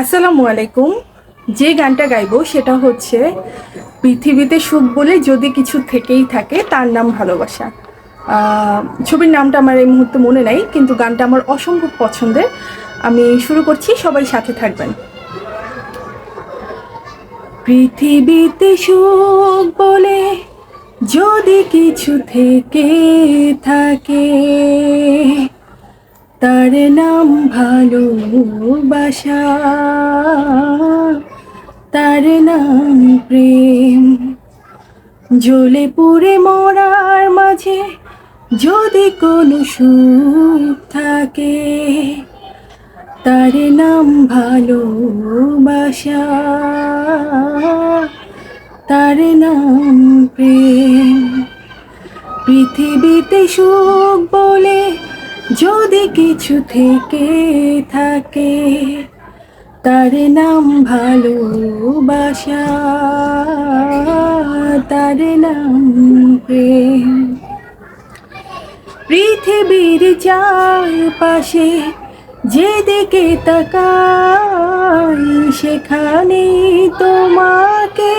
আসসালামু আলাইকুম। যে গানটা গাইবো সেটা হচ্ছে পৃথিবীতে সুখ বলে যদি কিছু থেকেই থাকে তার নাম ভালোবাসা। ছবির নামটা আমার এই মুহূর্তে মনে নাই, কিন্তু গানটা আমার অসম্ভব পছন্দের। আমি শুরু করছি, সবাই সাথে থাকবেন। পৃথিবীতে সুখ বলে যদি কিছু থেকে থাকে তার নাম ভালোবাসা। তার নাম প্রেম। জ্বলে পুড়ে মরার মাঝে যদি কোনো সুখ থাকে, তার নাম ভালোবাসা। তার নাম প্রেম। পৃথিবীতে সুখ বলে যদি কিছু থেকে থাকে, তার নাম ভালোবাসা, তার নাম প্রেম। পৃথিবীর চারপাশে যেদিকে তাকাই, সেখানে তোমাকে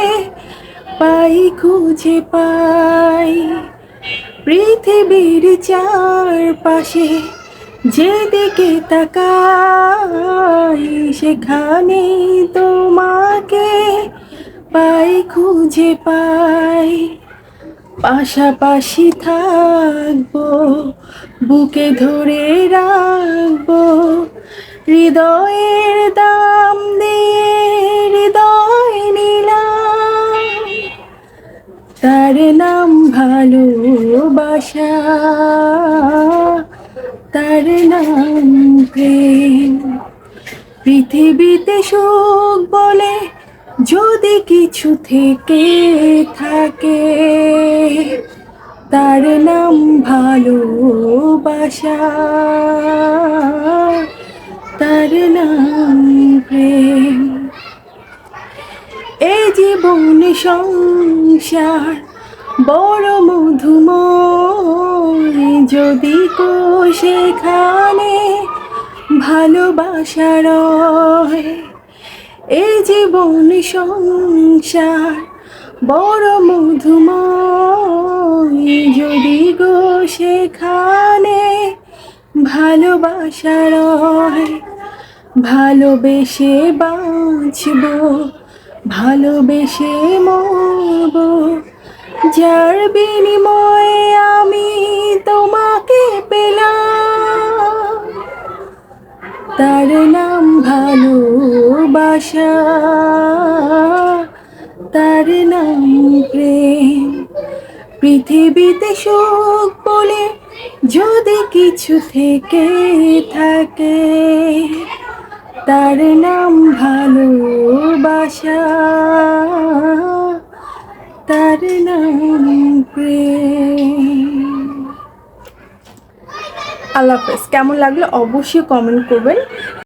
পাই, খুঁজে পাই। পৃথিবীর চারপাশে যেদিকে তাকাই, সেখানে তোমাকে পাই, খুঁজে পাই। পাশাপাশি থাকব, বুকে ধরে রাখব, হৃদয়ের দাম দিয়ে তার নাম ভালোবাসা। তার নাম প্রেম। পৃথিবীতে সুখ বলে যদি কিছু থেকে থাকে, তার নাম ভালোবাসা। তার নাম প্রেম। জীবন সংসার, বড় মধুময়, যদি কো সেখানে ভালোবাসার এই জীবন সংসার, বড় মধুময়, যদি গো সেখানে ভালোবাসার ভালোবেসে বাঁচব ভালোবেসে মরব, যার বিনিময়ে আমি তোমাকে পেলাম। তার নাম ভালোবাসা, তার নাম প্রেম। পৃথিবীতে সুখ বলে যদি কিছু থেকে থাকে, তার নাম ভালোবাসা। আল্লাহ হাফেজ কেমন লাগল? অবশ্যই কমেন্ট করবেন।